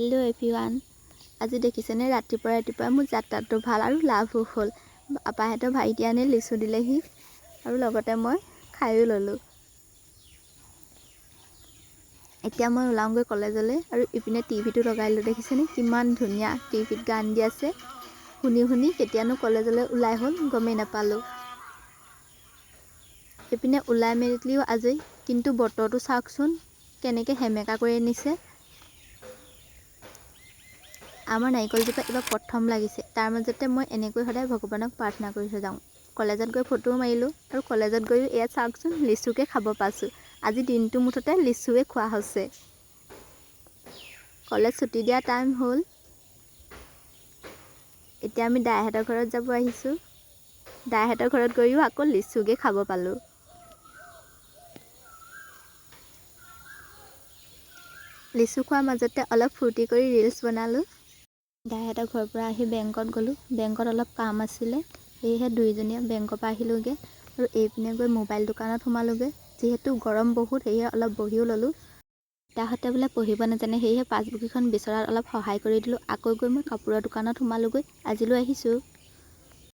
Hello everyone. আজি দেখিছেনে? ৰাতিপুৱা ৰাতিপুৱা মোৰ যাত্ৰাটো ভাল আৰু লাভো হ'ল। আপাহঁতৰ ভাইটি আনি লিচু দিলেহি আৰু লগতে মই খায়ো ল'লোঁ। এতিয়া মই ওলাওঁগৈ কলেজলৈ আৰু ইপিনে টিভিটো লগাই লৈ দেখিছেনে? কিমান ধুনীয়া টিভিত গান দি আছে। শুনি শুনি কেতিয়ানো কলেজলৈ ওলাই হ'ল গমেই নাপালোঁ। ইপিনে ওলাই মেলিও আজৰি। কিন্তু বতৰটো চাওকচোন কেনেকৈ সেমেকা কৰি আনিছে। আমাৰ নাৰিকলজোপা এইবাৰ প্ৰথম লাগিছে। তাৰ মাজতে মই এনেকৈ সদায় ভগৱানক প্ৰাৰ্থনা কৰি থৈ যাওঁ। কলেজত গৈ ফটোও মাৰিলোঁ আৰু কলেজত গৈও ইয়াত চাওকচোন লিচুকে খাব পাইছোঁ। আজি দিনটো মুঠতে লিচুৱে খোৱা হৈছে। কলেজ ছুটি দিয়া টাইম হ'ল। এতিয়া আমি দাইহঁতৰ ঘৰত যাব আহিছোঁ। দাইহঁতৰ ঘৰত গৈও আকৌ লিচুকে খাব পালোঁ। লিচু খোৱাৰ মাজতে অলপ ফূৰ্তি কৰি ৰিলচ বনালোঁ। দাইহঁতৰ ঘৰৰ পৰা আহি বেংকত গ'লোঁ। বেংকত অলপ কাম আছিলে। সেয়েহে দুয়োজনীয়ে বেংকৰ পৰা আহিলোঁগৈ আৰু এইপিনে গৈ মোবাইল দোকানত সোমালোঁগৈ। যিহেতু গৰম বহুত সেয়েহে অলপ বহিও ল'লোঁ। তাহঁতে বোলে পঢ়িব নাজানে সেয়েহে পাছবুক এখন বিচৰাত অলপ সহায় কৰি দিলোঁ। আকৌ গৈ মই কাপোৰৰ দোকানত সোমালোঁগৈ। আজিলৈ আহিছোঁ।